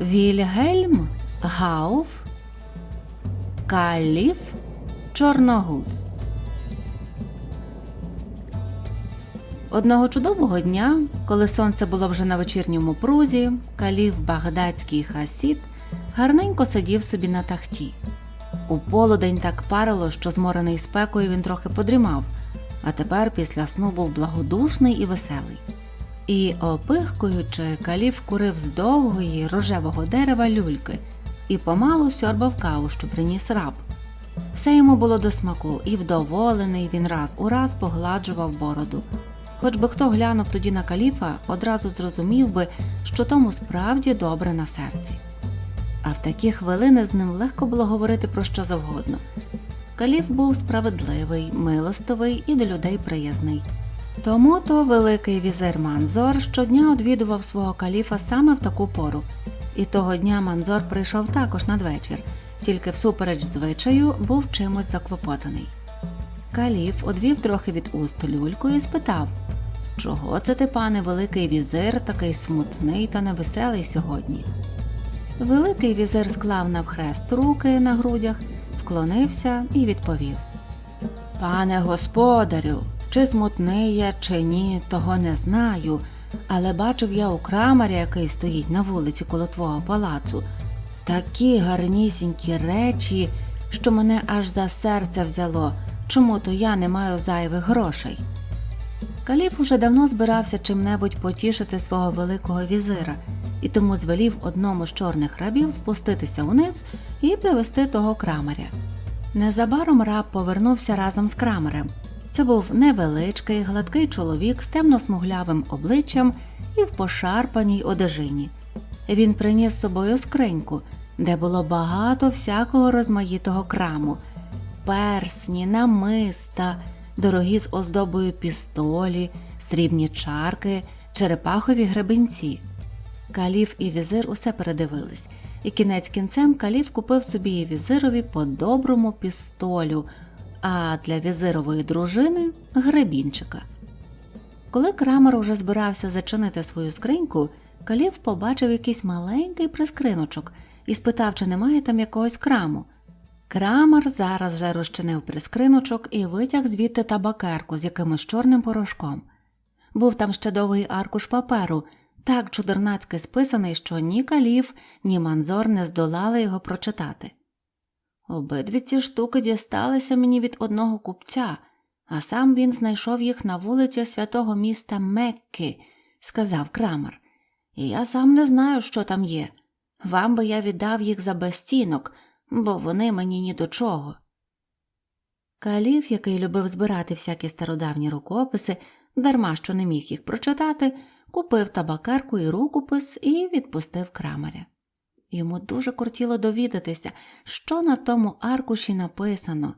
Вільгельм Гауф Каліф Чорногуз. Одного чудового дня, коли сонце було вже на вечірньому прузі, каліф Багдадський хасід гарненько сидів собі на тахті. У полудень так парило, що зморений спекою він трохи подрімав, а тепер після сну був благодушний і веселий. І, опихкуючи, каліф курив з довгої рожевого дерева люльки і помалу сьорбав каву, що приніс раб. Все йому було до смаку, і вдоволений він раз у раз погладжував бороду. Хоч би хто глянув тоді на каліфа, одразу зрозумів би, що тому справді добре на серці. А в такі хвилини з ним легко було говорити про що завгодно. Каліф був справедливий, милостивий і до людей приязний. Тому то великий візир Манзор щодня одвідував свого каліфа саме в таку пору. І того дня Манзор прийшов також надвечір, тільки всупереч звичаю був чимось заклопотаний. Каліф одвів трохи від уст люльку і спитав Чого це ти, пане Великий візир, такий смутний та невеселий сьогодні? Великий візир склав навхрест руки на грудях, вклонився і відповів Пане господарю, чи смутний я, чи ні, того не знаю, але бачив я у крамарі, який стоїть на вулиці коло твого палацу, такі гарнісінькі речі, що мене аж за серце взяло, чому то я не маю зайвих грошей. Каліф уже давно збирався чим-небудь потішити свого великого візира, і тому звелів одному з чорних рабів спуститися униз і привести того крамаря. Незабаром раб повернувся разом з крамарем. Це був невеличкий, гладкий чоловік з темно-смуглявим обличчям і в пошарпаній одежині. Він приніс з собою скриньку, де було багато всякого розмаїтого краму, персні, намиста, дорогі з оздобою пістолі, срібні чарки, черепахові гребенці. Каліф і візир усе передивились, і кінець кінцем каліф купив собі і візирові по доброму пістолю, а для візирової дружини гребінчика. Коли крамер уже збирався зачинити свою скриньку, каліф побачив якийсь маленький прискриночок і спитав, чи немає там якогось краму. Крамер зараз же розчинив прискриночок і витяг звідти табакерку з якимось чорним порошком. Був там ще довгий аркуш паперу, так чудернацьки списаний, що ні каліф, ні манзор не здолали його прочитати. Обидві ці штуки дісталися мені від одного купця, а сам він знайшов їх на вулиці святого міста Мекки, сказав крамер. І я сам не знаю, що там є. Вам би я віддав їх за безцінок, бо вони мені ні до чого. Каліф, який любив збирати всякі стародавні рукописи, дарма що не міг їх прочитати, купив табакерку і рукопис і відпустив крамаря. Йому дуже кортіло довідатися, що на тому аркуші написано,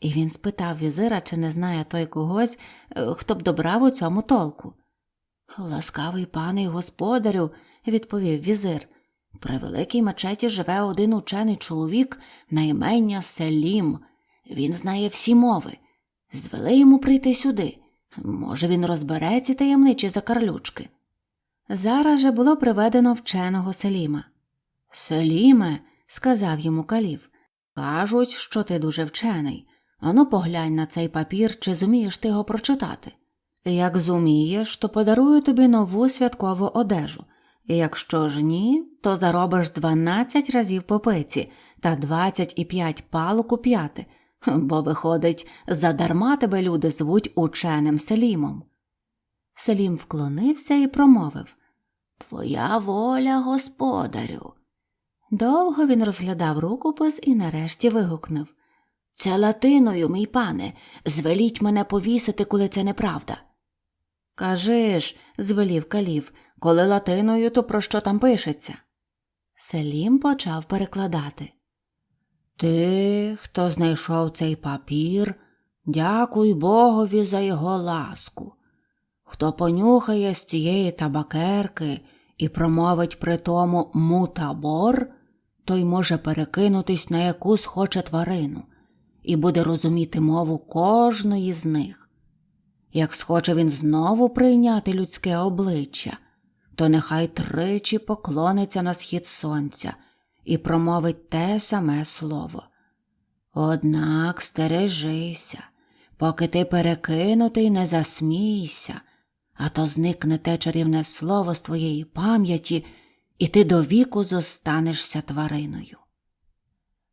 і він спитав візира, чи не знає той когось, е, хто б добрав у цьому толку. Ласкавий пане й господарю, відповів візир. При великій мечеті живе один учений чоловік на імення Селім. Він знає всі мови. Звели йому прийти сюди. Може, він розбере ці таємничі закарлючки. Зараз же було приведено вченого Селіма. Селіме, сказав йому каліф, кажуть, що ти дуже вчений. Ану поглянь на цей папір, чи зумієш ти його прочитати. Як зумієш, то подарую тобі нову святкову одежу. І якщо ж ні, то заробиш дванадцять разів по пиці та двадцять і п'ять палок у п'яти, бо, виходить, задарма тебе люди звуть ученим Селімом. Селім вклонився і промовив Твоя воля, господарю. Довго він розглядав рукопис і нарешті вигукнув Це латиною, мій пане, звеліть мене повісити, коли це неправда. Кажи ж, звелів калів, коли латиною, то про що там пишеться? Селім почав перекладати. Ти, хто знайшов цей папір, дякуй Богові за його ласку. Хто понюхає з цієї табакерки і промовить при тому мутабор, той може перекинутись на яку схоче тварину і буде розуміти мову кожної з них. Як схоче він знову прийняти людське обличчя, то нехай тричі поклониться на схід сонця і промовить те саме слово. Однак стережися, поки ти перекинутий, не засмійся, а то зникне те чарівне слово з твоєї пам'яті, і ти до віку зостанешся твариною.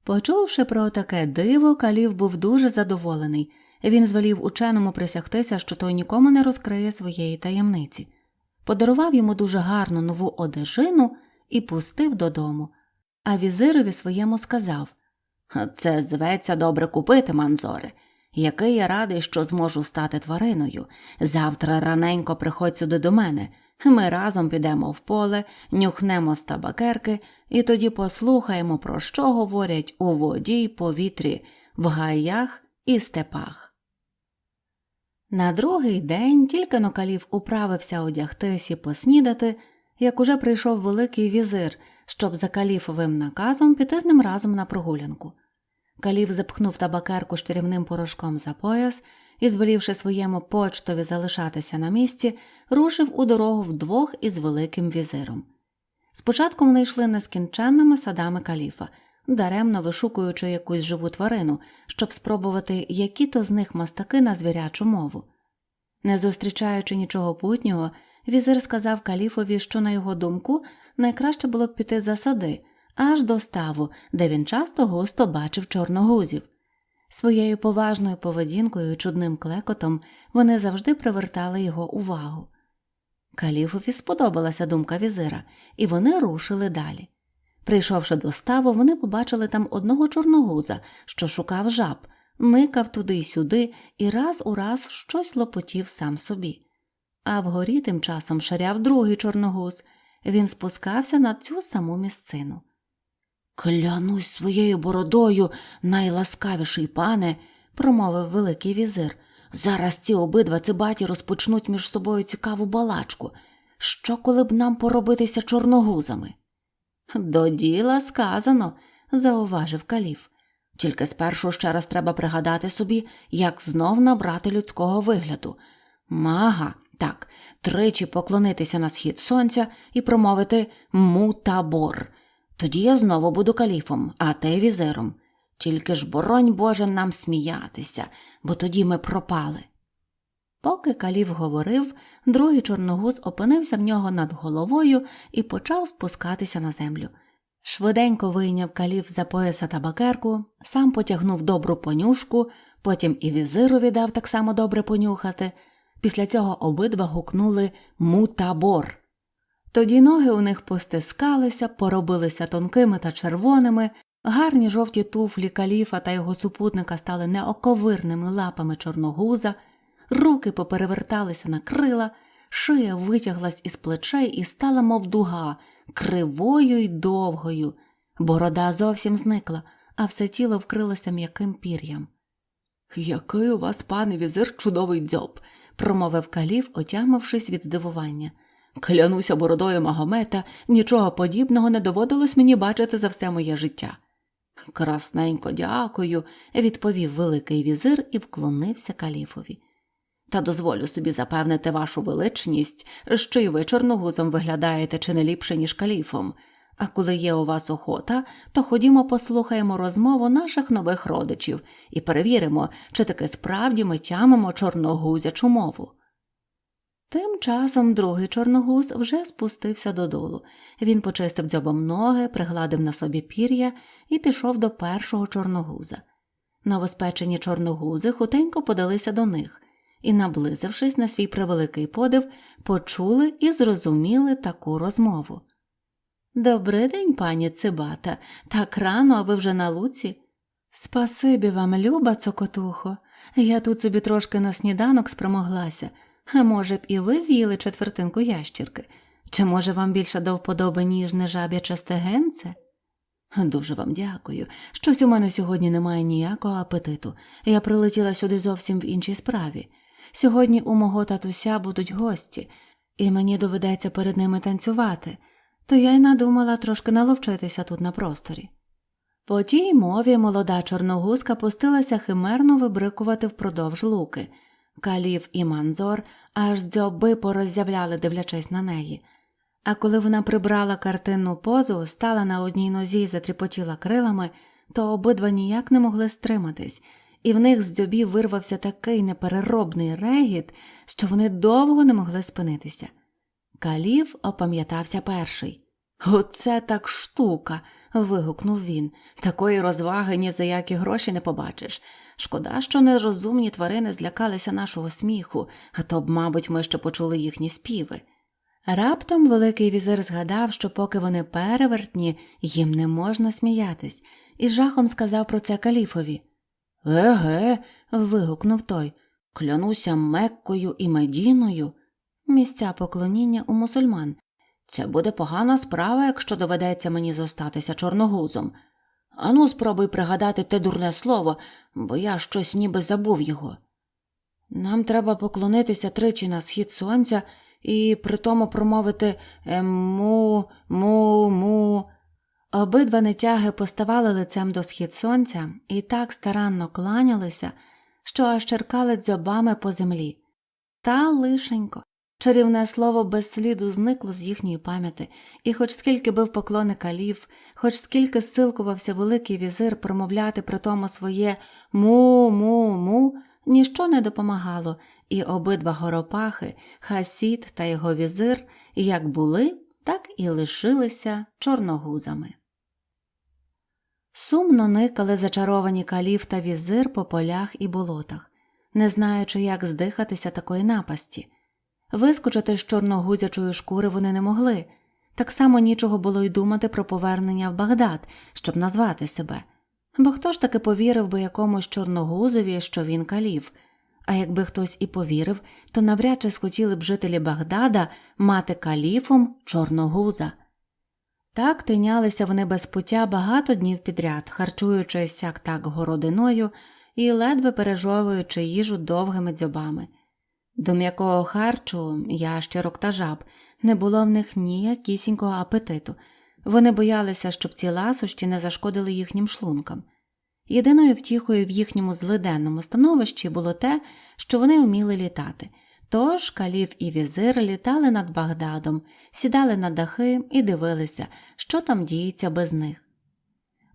Почувши про таке диво, Калів був дуже задоволений. Він звелів ученому присягтися, що той нікому не розкриє своєї таємниці, подарував йому дуже гарну нову одежину і пустив додому. А візирові своєму сказав Це зветься добре купити, манзоре. Який я радий, що зможу стати твариною. Завтра раненько приходь сюди до мене. Ми разом підемо в поле, нюхнемо з табакерки і тоді послухаємо, про що говорять у воді й повітрі, в гаях і степах. На другий день тільки Нокалів управився одягтись і поснідати, як уже прийшов великий візир, щоб за каліфовим наказом піти з ним разом на прогулянку. Каліф запхнув табакерку штрівним порошком за пояс і, звелівши своєму почтові залишатися на місці, рушив у дорогу вдвох із великим візиром. Спочатку вони йшли нескінченними садами каліфа, даремно вишукуючи якусь живу тварину, щоб спробувати, які то з них мастаки на звірячу мову. Не зустрічаючи нічого путнього, візир сказав каліфові, що, на його думку, найкраще було б піти за сади, аж до ставу, де він часто густо бачив чорногузів. Своєю поважною поведінкою і чудним клекотом вони завжди привертали його увагу. Каліфові сподобалася думка візира, і вони рушили далі. Прийшовши до ставу, вони побачили там одного чорногуза, що шукав жаб, никав туди й сюди і раз у раз щось лопотів сам собі. А вгорі тим часом шаряв другий чорногуз. Він спускався на цю саму місцину. Клянусь своєю бородою, найласкавіший пане, промовив великий візир. Зараз ці обидва цибаті розпочнуть між собою цікаву балачку. Що, коли б нам поробитися чорногузами? До діла сказано, зауважив каліф. Тільки спершу ще раз треба пригадати собі, як знов набрати людського вигляду. Мага, так, тричі поклонитися на схід сонця і промовити мутабор. Тоді я знову буду каліфом, а ти візиром. Тільки ж боронь Боже нам сміятися, бо тоді ми пропали. Поки каліф говорив, другий чорногуз опинився в нього над головою і почав спускатися на землю. Швиденько вийняв каліф за пояса табакерку, сам потягнув добру понюшку, потім і візиру дав так само добре понюхати. Після цього обидва гукнули мутабор. Тоді ноги у них постискалися, поробилися тонкими та червоними, гарні жовті туфлі каліфа та його супутника стали неоковирними лапами чорногуза, руки попереверталися на крила, шия витяглась із плечей і стала, мов дуга, кривою й довгою. Борода зовсім зникла, а все тіло вкрилося м'яким пір'ям. Який у вас, пане візир, чудовий дзьоб, промовив каліф, отямившись від здивування. Клянуся бородою Магомета, нічого подібного не доводилось мені бачити за все моє життя. Красненько дякую, відповів великий візир і вклонився каліфові. Та дозволю собі запевнити вашу величність, що й ви чорногузом виглядаєте чи не ліпше, ніж каліфом. А коли є у вас охота, то ходімо послухаємо розмову наших нових родичів і перевіримо, чи таки справді ми тямимо чорногузячу мову. Тим часом другий чорногуз вже спустився додолу. Він почистив дзьобом ноги, пригладив на собі пір'я і пішов до першого чорногуза. Новоспечені чорногузи хутенько подалися до них і, наблизившись на свій превеликий подив, почули і зрозуміли таку розмову. «Добрий день, пані Цибата, так рано, а ви вже на луці. Спасибі вам, люба, цокотухо. Я тут собі трошки на сніданок спромоглася. Може б і ви з'їли четвертинку ящірки? Чи може вам більше до вподоби ніжне жаб'яче стегенце? Дуже вам дякую. Щось у мене сьогодні немає ніякого апетиту. Я прилетіла сюди зовсім в іншій справі. Сьогодні у мого татуся будуть гості, і мені доведеться перед ними танцювати, то я й надумала трошки наловчитися тут на просторі. По тій мові молода чорногузка пустилася химерно вибрикувати впродовж луки. Калів і манзор аж дзьоби пороззявляли, дивлячись на неї. А коли вона прибрала картинну позу, стала на одній нозі і затріпотіла крилами, то обидва ніяк не могли стриматись, і в них з дзьобів вирвався такий непереробний регіт, що вони довго не могли спинитися. Калів опам'ятався перший. Оце так штука. вигукнув він. Такої розваги ні за які гроші не побачиш. Шкода, що нерозумні тварини злякалися нашого сміху, а то б, мабуть, ми ще почули їхні співи. Раптом великий візир згадав, що поки вони перевертні, їм не можна сміятись, і жахом сказав про це каліфові. Еге. вигукнув той. Клянуся Меккою і Медіною. Місця поклоніння у мусульман. Це буде погана справа, якщо доведеться мені зостатися чорногузом. Ану, спробуй пригадати те дурне слово, бо я щось ніби забув його. Нам треба поклонитися тричі на схід сонця і при тому промовити «Ем, му, му, му. Обидва нетяги поставали лицем до схід сонця і так старанно кланялися, що аж черкали дзьобами по землі. Та лишенько. Чарівне слово без сліду зникло з їхньої пам'яті, і хоч скільки бив поклони калів, хоч скільки силкувався великий візир промовляти при тому своє му-му-му, ніщо не допомагало, і обидва горопахи, хасід та його візир, як були, так і лишилися чорногузами. Сумно никали зачаровані калів та візир по полях і болотах, не знаючи, як здихатися такої напасті. Вискочити з чорногузячої шкури вони не могли, так само нічого було й думати про повернення в Багдад, щоб назвати себе. Бо хто ж таки повірив би якомусь чорногузові, що він калів, а якби хтось і повірив, то навряд чи схотіли б жителі Багдада мати каліфом чорногуза. Так тинялися вони без пуття багато днів підряд, харчуючись як так городиною і ледве пережовуючи їжу довгими дзьобами. До м'якого харчу, ящерок та жаб, не було в них ніякісінького апетиту. Вони боялися, щоб ці ласощі не зашкодили їхнім шлункам. Єдиною втіхою в їхньому злиденному становищі було те, що вони вміли літати. Тож калів і візир літали над Багдадом, сідали на дахи і дивилися, що там діється без них.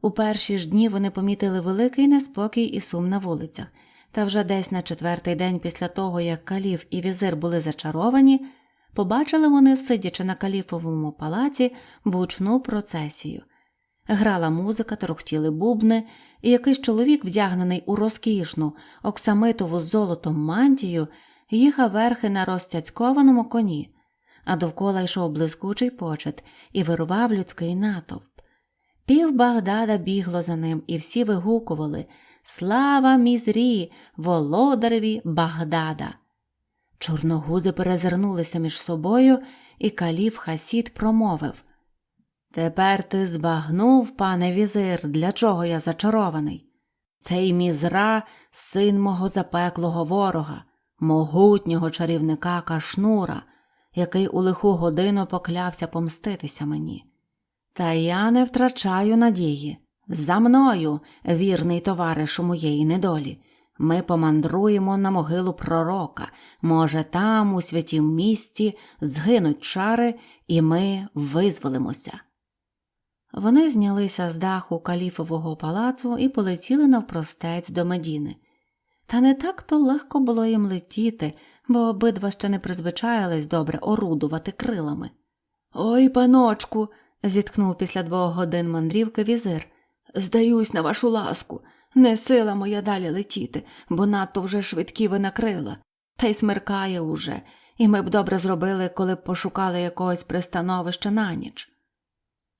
У перші ж дні вони помітили великий неспокій і сум на вулицях, та вже десь на четвертий день після того, як каліф і візир були зачаровані, побачили вони, сидячи на каліфовому палаці, бучну процесію. Грала музика, торохтіли бубни, і якийсь чоловік, вдягнений у розкішну, оксамитову золотом мантію, їхав верхи на розцяцькованому коні, а довкола йшов блискучий почет і вирував людський натовп. Пів Багдада бігло за ним, і всі вигукували Слава мізрі, володареві Багдада. Чорногузи перезирнулися між собою, і каліф Хасід промовив Тепер ти збагнув, пане візир, для чого я зачарований. Цей мізра син мого запеклого ворога, могутнього чарівника Кашнура, який у лиху годину поклявся помститися мені. Та я не втрачаю надії. За мною, вірний товаришу моєї недолі, ми помандруємо на могилу пророка. Може, там, у святім місті, згинуть чари, і ми визволимося. Вони знялися з даху каліфового палацу і полетіли навпростець до Медіни. Та не так то легко було їм летіти, бо обидва ще не призвичаїлись добре орудувати крилами. Ой, паночку, зітхнув після двох годин мандрівки візир. Здаюсь на вашу ласку, не сила моя далі летіти, бо надто вже швидкі ви накрила. Та й смеркає уже, і ми б добре зробили, коли б пошукали якогось пристановища на ніч.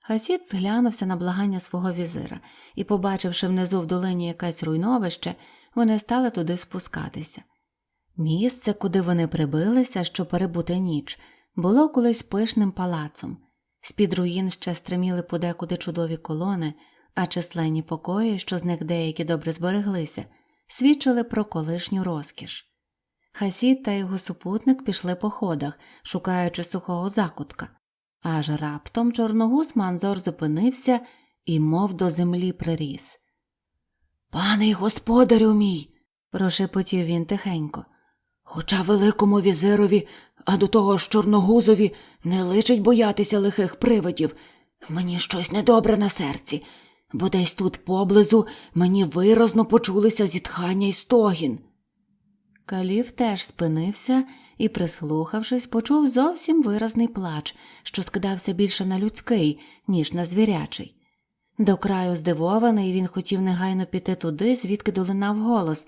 Хасід зглянувся на благання свого візира і, побачивши внизу в долині якесь руйновище, вони стали туди спускатися. Місце, куди вони прибилися, щоб перебути ніч, було колись пишним палацом. З-під руїн ще стриміли подекуди чудові колони, а численні покої, що з них деякі добре збереглися, свідчили про колишню розкіш. Хасід та його супутник пішли по ходах, шукаючи сухого закутка. Аж раптом чорногуз манзор зупинився і мов до землі приріс. Пане й господарю мій, прошепотів він тихенько. Хоча великому візирові, а до того ж чорногузові не личить боятися лихих привидів. Мені щось недобре на серці, бо десь тут поблизу мені виразно почулися зітхання й стогін. Калів теж спинився і, прислухавшись, почув зовсім виразний плач, що скидався більше на людський, ніж на звірячий. До краю здивований, він хотів негайно піти туди, звідки долинав голос,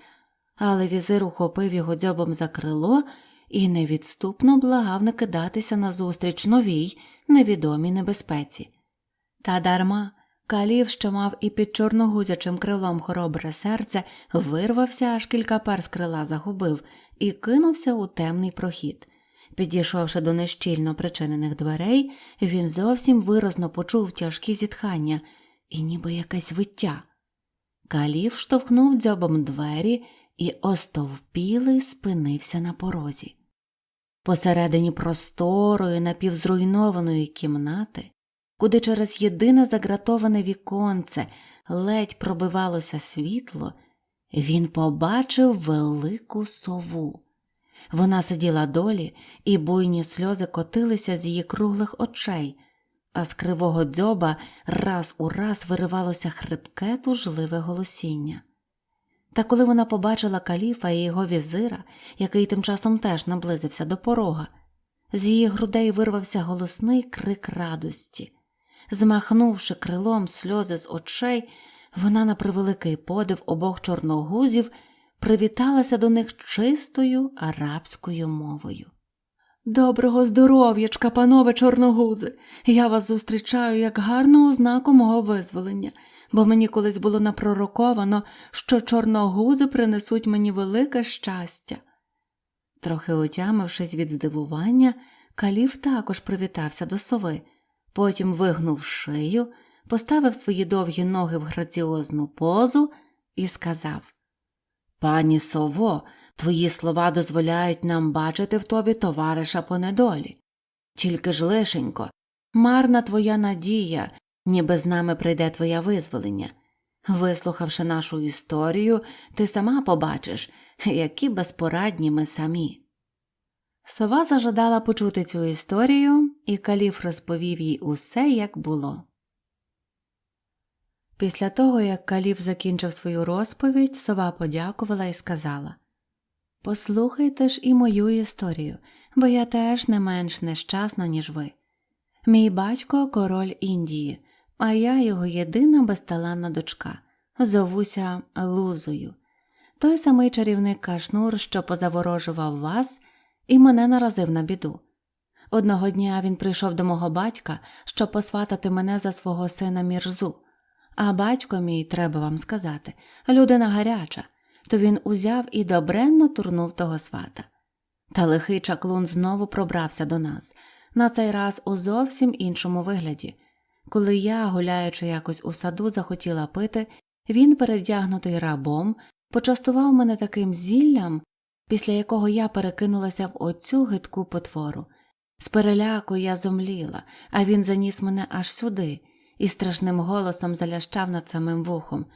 але візир ухопив його дзьобом за крило і невідступно благав не кидатися назустріч новій, невідомій небезпеці. Та дарма Калів, що мав і під чорногузячим крилом хоробре серце, вирвався, аж кілька пар з крила загубив і кинувся у темний прохід. Підійшовши до нещільно причинених дверей, він зовсім виразно почув тяжкі зітхання і ніби якесь виття. Калів штовхнув дзьобом двері і остовпілий спинився на порозі. Посередині просторої, напівзруйнованої кімнати, куди через єдине загратоване віконце ледь пробивалося світло, він побачив велику сову. Вона сиділа долі, і буйні сльози котилися з її круглих очей, а з кривого дзьоба раз у раз виривалося хрипке тужливе голосіння. Та коли вона побачила каліфа і його візира, який тим часом теж наблизився до порога, з її грудей вирвався голосний крик радості. Змахнувши крилом сльози з очей, вона на превеликий подив обох чорногузів привіталася до них чистою арабською мовою. Доброго здоров'ячка, панове чорногузи! Я вас зустрічаю як гарну ознаку мого визволення, бо мені колись було напророковано, що чорногузи принесуть мені велике щастя. Трохи отямившись від здивування, каліф також привітався до сови, потім вигнув шию, поставив свої довгі ноги в граціозну позу і сказав Пані сово, твої слова дозволяють нам бачити в тобі товариша по недолі. Тільки ж лишенько, марна твоя надія, ніби з нами прийде твоє визволення. Вислухавши нашу історію, ти сама побачиш, які безпорадні ми самі. Сова зажадала почути цю історію, і каліф розповів їй усе, як було. Після того, як каліф закінчив свою розповідь, сова подякувала і сказала Послухайте ж і мою історію, бо я теж не менш нещасна, ніж ви. Мій батько король Індії, а я його єдина безталанна дочка. Зовуся Лузою. Той самий чарівник Кашнур, що позаворожував вас і мене наразив на біду. Одного дня він прийшов до мого батька, щоб посватати мене за свого сина Мірзу. А батько мій, треба вам сказати, людина гаряча, то він узяв і добренно турнув того свата. Та лихий чаклун знову пробрався до нас, на цей раз у зовсім іншому вигляді. Коли я, гуляючи якось у саду, захотіла пити, він, перевдягнутий рабом, почастував мене таким зіллям, після якого я перекинулася в оцю гидку потвору. З переляку я зомліла, а він заніс мене аж сюди і страшним голосом залящав над самим вухом.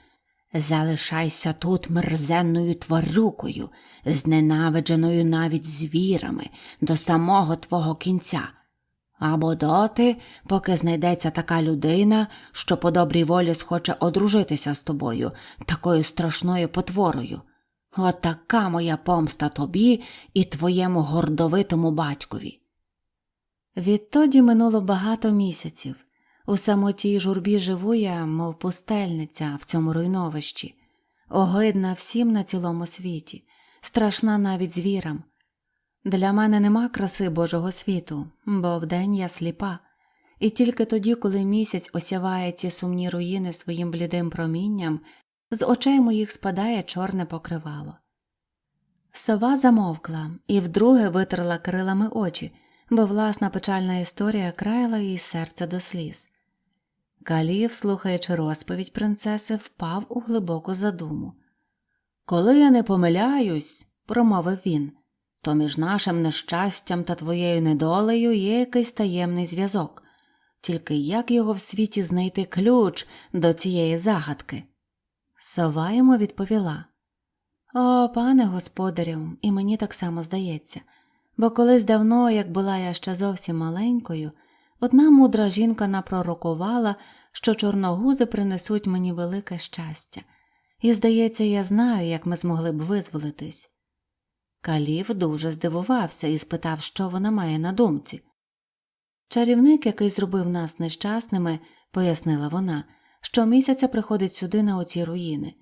Залишайся тут мерзенною тварюкою, зненавидженою навіть звірами, до самого твого кінця. Або доти, поки знайдеться така людина, що по добрій волі схоче одружитися з тобою, такою страшною потворою. От така моя помста тобі і твоєму гордовитому батькові. Відтоді минуло багато місяців. У самоті й журбі живу я, мов пустельниця в цьому руйновищі, огидна всім на цілому світі, страшна навіть звірам. Для мене нема краси Божого світу, бо вдень я сліпа, і тільки тоді, коли місяць осяває ці сумні руїни своїм блідим промінням, з очей моїх спадає чорне покривало. Сова замовкла і вдруге витерла крилами очі, бо власна печальна історія краяла їй серце до сліз. Калів, слухаючи розповідь принцеси, впав у глибоку задуму. Коли я не помиляюсь, промовив він, то між нашим нещастям та твоєю недолею є якийсь таємний зв'язок, тільки як його в світі знайти ключ до цієї загадки? Сова йому відповіла О, пане господарю, і мені так само здається. Бо колись давно, як була я ще зовсім маленькою, одна мудра жінка напророкувала, що чорногузи принесуть мені велике щастя, і, здається, я знаю, як ми змогли б визволитись. Калів дуже здивувався і спитав, що вона має на думці. Чарівник, який зробив нас нещасними, пояснила вона, що місяця приходить сюди на оці руїни.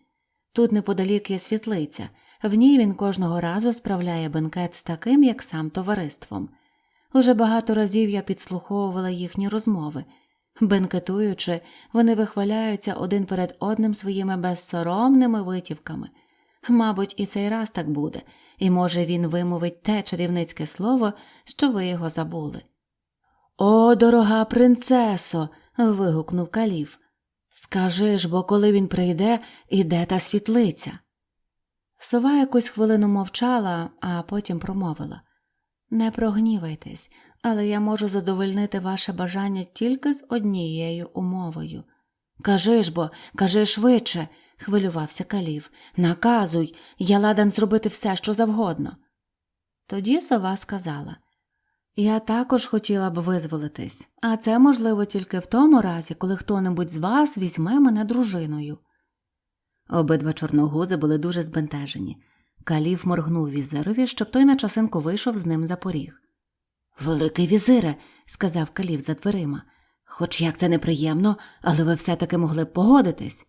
Тут неподалік є світлиця, в ній він кожного разу справляє бенкет з таким, як сам товариством. Уже багато разів я підслуховувала їхні розмови. Бенкетуючи, вони вихваляються один перед одним своїми безсоромними витівками. Мабуть, і цей раз так буде, і може він вимовить те чарівницьке слово, що ви його забули. О, дорога принцесо. вигукнув каліф. Скажи ж, бо коли він прийде, іде та світлиця. Сова якусь хвилину мовчала, а потім промовила Не прогнівайтесь, але я можу задовольнити ваше бажання тільки з однією умовою. Кажи ж бо, кажи швидше, хвилювався каліф. Наказуй, я ладен зробити все, що завгодно. Тоді сова сказала Я також хотіла б визволитись, а це можливо тільки в тому разі, коли хто-небудь з вас візьме мене дружиною. Обидва чорногузи були дуже збентежені. Каліф моргнув візирові, щоб той на часинку вийшов з ним за поріг. Великий візире, сказав каліф за дверима, хоч як це неприємно, але ви все таки могли б погодитись.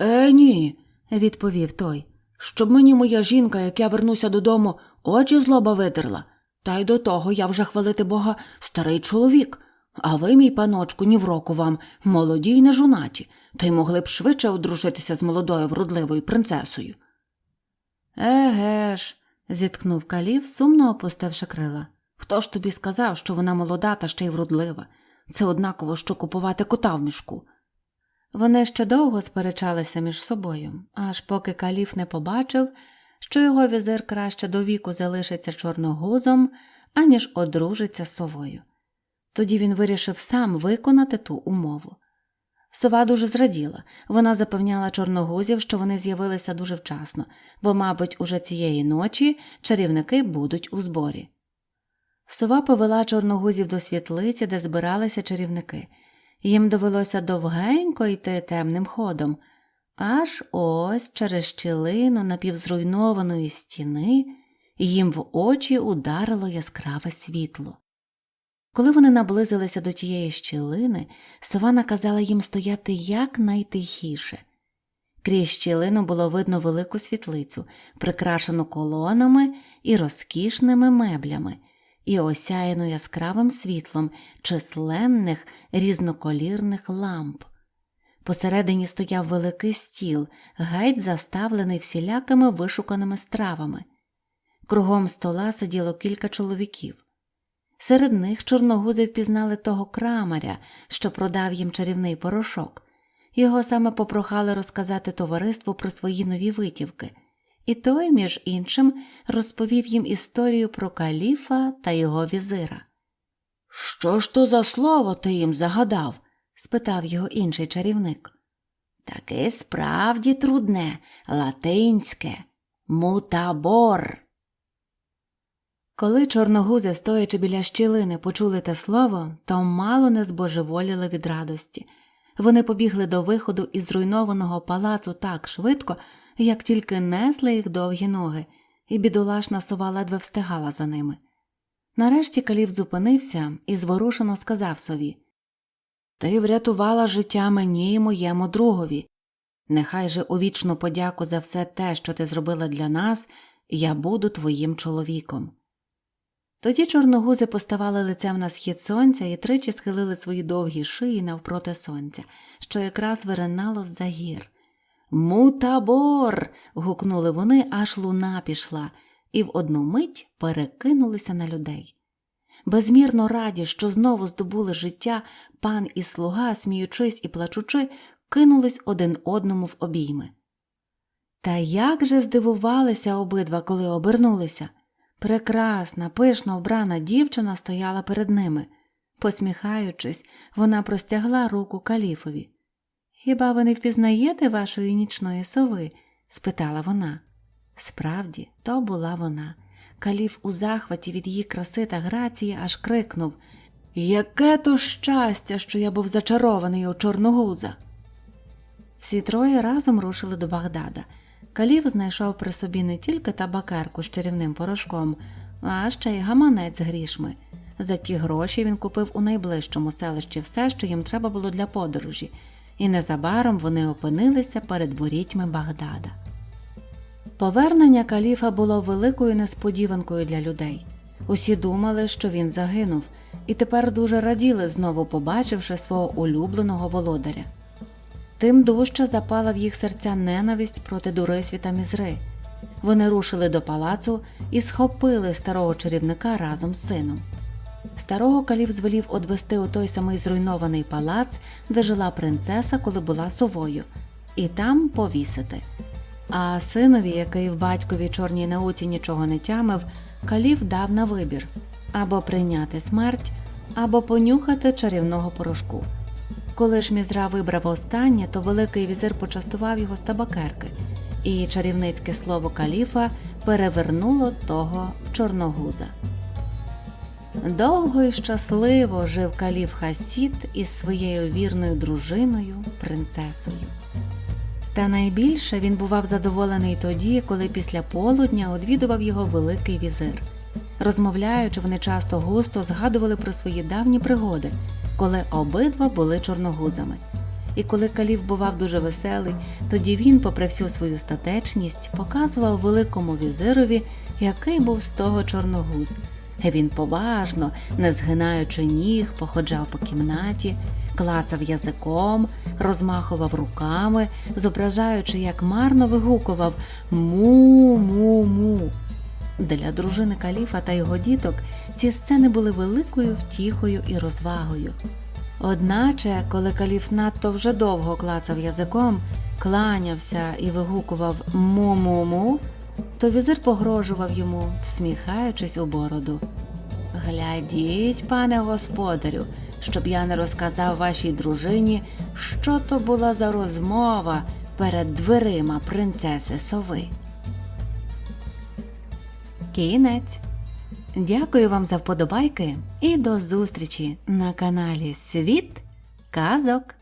Е, ні, відповів той. Щоб мені моя жінка, як я вернуся додому, очі злоба витерла. Та й до того я вже хвалити Бога старий чоловік. А ви, мій паночку, ні в року вам, молоді й не жунаті, то й могли б швидше одружитися з молодою вродливою принцесою. Еге ж, зітхнув калів, сумно опустивши крила. Хто ж тобі сказав, що вона молода та ще й вродлива? Це однаково, що купувати кота в мішку. Вони ще довго сперечалися між собою, аж поки каліф не побачив, що його візир краще до віку залишиться чорногузом, аніж одружиться з совою. Тоді він вирішив сам виконати ту умову. Сова дуже зраділа. Вона запевняла чорногузів, що вони з'явилися дуже вчасно, бо, мабуть, уже цієї ночі чарівники будуть у зборі. Сова повела чорногузів до світлиці, де збиралися чарівники. Їм довелося довгенько йти темним ходом, аж ось через щілину напівзруйнованої стіни їм в очі ударило яскраве світло. Коли вони наблизилися до тієї щілини, сова наказала їм стояти якнайтихіше. Крізь щілину було видно велику світлицю, прикрашену колонами і розкішними меблями, і осяяну яскравим світлом численних різноколірних ламп. Посередині стояв великий стіл, геть заставлений всілякими вишуканими стравами. Кругом стола сиділо кілька чоловіків. Серед них чорногузи впізнали того крамаря, що продав їм чарівний порошок. Його саме попрохали розказати товариству про свої нові витівки, і той, між іншим, розповів їм історію про каліфа та його візира. Що ж то за слово ти їм загадав? спитав його інший чарівник. Таке справді трудне, латинське, мутабор. Коли чорногузи, стоячи біля щілини, почули те слово, то мало не збожеволіли від радості. Вони побігли до виходу із зруйнованого палацу так швидко, як тільки несли їх довгі ноги, і бідолашна сова ледве встигала за ними. Нарешті калів зупинився і зворушено сказав сові Ти врятувала життя мені і моєму другові. Нехай же у вічну подяку за все те, що ти зробила для нас, я буду твоїм чоловіком. Тоді чорногузи поставали лицем на схід сонця і тричі схилили свої довгі шиї навпроти сонця, що якраз виринало з-за гір. Мутабор. гукнули вони, аж луна пішла, і в одну мить перекинулися на людей. Безмірно раді, що знову здобули життя, пан і слуга, сміючись і плачучи, кинулись один одному в обійми. Та як же здивувалися обидва, коли обернулися. Прекрасна, пишно вбрана дівчина стояла перед ними. Посміхаючись, вона простягла руку каліфові. Хіба ви не впізнаєте вашої нічної сови? спитала вона. Справді, то була вона. Каліф у захваті від її краси та грації аж крикнув Яке то щастя, що я був зачарований у чорногуза. Всі троє разом рушили до Багдада. Каліф знайшов при собі не тільки табакерку з чарівним порошком, а ще й гаманець з грішми. За ті гроші він купив у найближчому селищі все, що їм треба було для подорожі, і незабаром вони опинилися перед ворітьми Багдада. Повернення каліфа було великою несподіванкою для людей. Усі думали, що він загинув, і тепер дуже раділи, знову побачивши свого улюбленого володаря. Тим дужче запала в їх серця ненависть проти Дурисвіта Мізри. Вони рушили до палацу і схопили старого чарівника разом з сином. Старого каліф звелів одвести у той самий зруйнований палац, де жила принцеса, коли була совою, і там повісити. А синові, який в батькові чорній науці нічого не тямив, каліф дав на вибір або прийняти смерть, або понюхати чарівного порошку. Коли ж Мізра вибрав останнє, то великий візир почастував його з табакерки, і чарівницьке слово каліфа перевернуло того чорногуза. Довго і щасливо жив каліф Хасід із своєю вірною дружиною, принцесою. Та найбільше він бував задоволений тоді, коли після полудня одвідував його великий візир. Розмовляючи, вони часто густо згадували про свої давні пригоди, коли обидва були чорногузами. І коли каліф бував дуже веселий, тоді він, попри всю свою статечність, показував великому візирові, який був з того чорногуз. Він поважно, не згинаючи ніг, походжав по кімнаті, клацав язиком, розмахував руками, зображаючи, як марно вигукував му-му-му. Для дружини каліфа та його діток ці сцени були великою втіхою і розвагою. Одначе, коли каліф надто вже довго клацав язиком, кланявся і вигукував му-му-му, то візир погрожував йому, всміхаючись у бороду. Глядіть, пане господарю, щоб я не розказав вашій дружині, що то була за розмова перед дверима принцеси сови. Кінець. Дякую вам за вподобайки і до зустрічі на каналі Світ Казок.